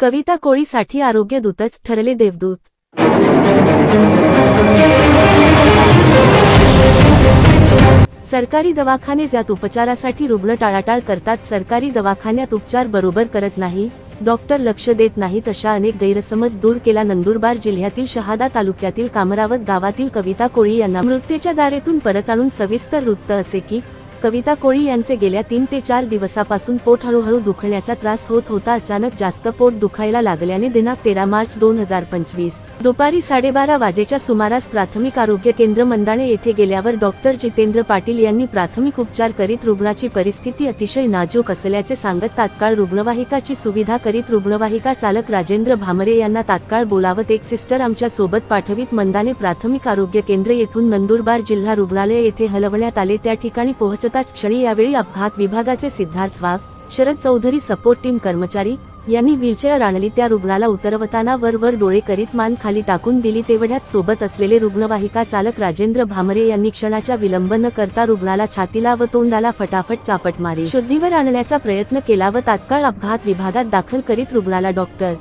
कविता कोळीसाठी आरोग्य दूतच ठरले देवदूत. सरकारी दवाखाने ज्यात उपचारासाठी रुग्ण टाळाटाळ करतात सरकारी दवाखान्यात उपचार बरोबर करत नाही डॉक्टर लक्ष देत नाहीत अशा अनेक गैरसमज दूर केला नंदुरबार जिल्ह्यातील शहादा तालुक्यातील कामरावत गावातील कविता कोळी यांना मृत्यूच्या दारेतून परत आणून सविस्तर वृत्त असे की कविता कोळी यांचे गेल्या तीन ते चार दिवसापासून पोट हळूहळू दुखण्याचा त्रास होत होता. अचानक जास्त पोट दुखायला लागल्याने दिनांक तेरा मार्च दोन हजार पंचवीस दुपारी साडेबारा वाजेच्या सुमारास प्राथमिक आरोग्य केंद्र मंदाणे येथे गेल्यावर डॉक्टर जितेंद्र पाटील यांनी प्राथमिक उपचार करीत रुग्णाची परिस्थिती अतिशय नाजूक असल्याचे सांगत तात्काळ रुग्णवाहिकाची सुविधा करीत रुग्णवाहिका चालक राजेंद्र भामरे यांना तात्काळ बोलावत एक सिस्टर आमच्यासोबत पाठवित मंदाने प्राथमिक आरोग्य केंद्र येथून नंदुरबार जिल्हा रुग्णालय येथे हलवण्यात आले. त्या ठिकाणी पोहोचताच क्षणी यावेळी अपघात विभागाचे सिद्धार्थ वाघ शरद चौधरी सपोर्ट टीम कर्मचारी यांनी व्हीलचेअर आणली त्या रुग्णाला उतरवताना वर वर डोळे करीत मान खाली टाकून दिली. तेवढ्यात सोबत असलेले रुग्णवाहिका चालक राजेंद्र भामरे यांनी क्षणाच्या विलंब न करता रुग्णाला छातीला व तोंडाला फटाफट चापट मारी. शुद्धीवर आणण्याचा प्रयत्न केला व तात्काळ अपघात विभागात दाखल करीत रुग्णाला डॉक्टर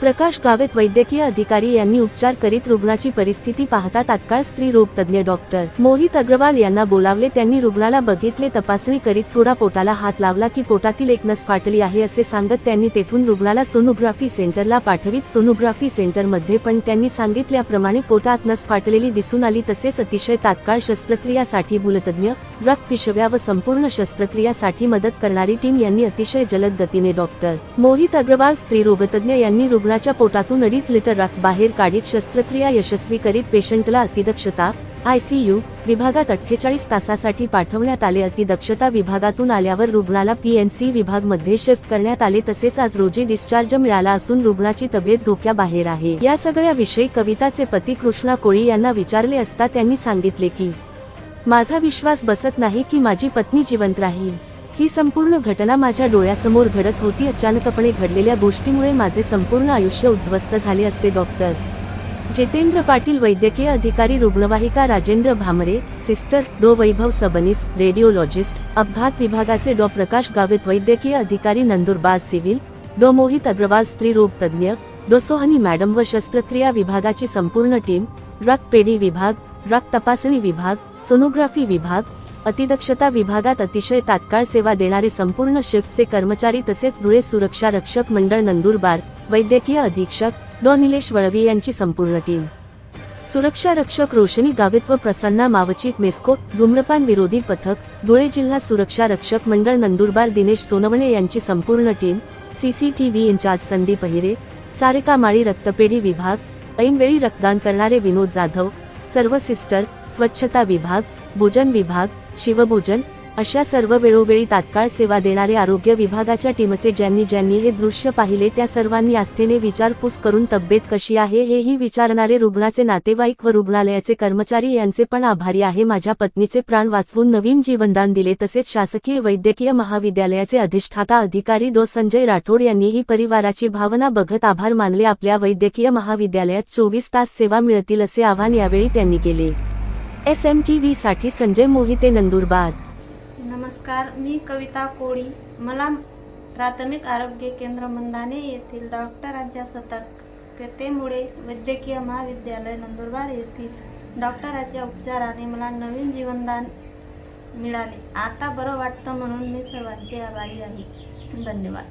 प्रकाश गावेत वैद्यकीय अधिकारी यांनी उपचार करीत रुग्णाची परिस्थिती पाहता तात्काळ स्त्री रोग तज्ञ डॉक्टर मोहित अग्रवाल यांना बोलावले. त्यांनी रुग्णाला बघितले तपासणी करीत थोडा पोटाला हात लावला की पोटातील एक नस फाटली आहे असे सांगत त्यांनी तेथून रुग्णाला सोनोग्राफी सेंटरला पाठवित. सोनोग्राफी सेंटरमध्ये पण त्यांनी सांगितल्याप्रमाणे पोटात नस फाटलेली दिसून आली. तसेच अतिशय तात्काळ शस्त्रक्रियासाठी भूलतज्ञ रक्त पिशव्या व संपूर्ण शस्त्रक्रियासाठी मदत करणारी टीम यांनी अतिशय जलद गतीने डॉक्टर मोहित अग्रवाल स्त्री रोगतज्ञ यांनी रुग्णाच्या पोटातून अडीच लिटर रक्त बाहेर काढीत शस्त्रक्रिया यशस्वी करीत पेशंटला अतिदक्षता आयसीयू विभागात अठ्ठेचाळीस तासासाठी पाठवण्यात आले. अतिदक्षता विभागातून आल्यावर रुग्णाला पीएनसी विभागमध्ये शिफ्ट करण्यात आले. तसेच आज रोजी डिस्चार्ज मिळाला असून रुग्णाची तब्येत धोक्याबाहेर आहे. या सगळ्या विषयी कविताचे पती कृष्णा कोळी यांना विचारले असता त्यांनी सांगितले की माझा विश्वास बसत नाही की माझी पत्नी जिवंत राहील. ही संपूर्ण घटना माझ्या डोळ्यासमोर घडत होती. अचानकपणे घडलेल्या गोष्टीमुळे माझे संपूर्ण आयुष्य उद्ध्वस्त झाले असते डॉक्टर. जितेंद्र पाटील वैद्यकीय अधिकारी रुग्णवाहिका राजेंद्र भामरे सिस्टर डो. वैभव सबनीस रेडिओलॉजिस्ट अपघात विभागाचे डॉ. प्रकाश गावित वैद्यकीय अधिकारी नंदुरबार सिव्हिल डो. मोहित अग्रवाल स्त्रीरोग तज्ज्ञ डो. सोहनी मॅडम व शस्त्रक्रिया विभागाची संपूर्ण टीम रक्तपेढी विभाग रक्त तपासणी विभाग सोनोग्राफी विभाग अतिदक्षता विभागात अतिशय तात्काळ सेवा देणारे संपूर्ण शिफ्टचे कर्मचारी तसेच धुळे सुरक्षा रक्षक मंडळ नंदुरबार वैद्यकीय अधीक्षक डॉ. निलेश वळवी यांची संपूर्ण टीम. सुरक्षा रक्षक रोशनी गावित व प्रसन्ना मावचित मेस्को धूम्रपान विरोधी पथक धुळे जिल्हा सुरक्षा रक्षक मंडळ नंदुरबार दिनेश सोनवणे यांची संपूर्ण team CCTV in charge Sandeep Ahire Sarika Mali रक्तपेढी विभाग ऐनवेळी रक्तदान करणारे विनोद जाधव सर्व सिस्टर स्वच्छता विभाग भोजन विभाग शिवभोजन अशा सर्व वेळोवेळी तात्काळ सेवा देणारे आरोग्य विभागाच्या टीमचे ज्यांनी ज्यांनी हे दृश्य पाहिले त्या सर्वांनी आस्थेने विचारपूस करून तब्येत कशी आहे हेही विचारणारे रुग्णाचे नातेवाईक व रुग्णालयाचे कर्मचारी यांचे पण आभारी आहे. माझ्या पत्नीचे प्राण वाचवून नवीन जीवनदान दिले तसेच शासकीय वैद्यकीय महाविद्यालयाचे अधिष्ठाता अधिकारी डो. संजय राठोड यांनीही परिवाराची भावना बघत आभार मानले. आपल्या वैद्यकीय महाविद्यालयात चोवीस तास सेवा मिळतील असे आवाहन यावेळी त्यांनी केले. एस एम टी व्ही साठी संजय मोहिते नंदुरबार. नमस्कार मी कविता कोळी. मला प्राथमिक आरोग्य केंद्र मंदाने येथील डॉक्टरांच्या सतर्कतेमुळे वैद्यकीय महाविद्यालय नंदुरबार येथील डॉक्टरांच्या उपचाराने मला नवीन जीवनदान मिळाले. आता बरं वाटतं म्हणून मी सर्वांचे आभारी आहे. धन्यवाद.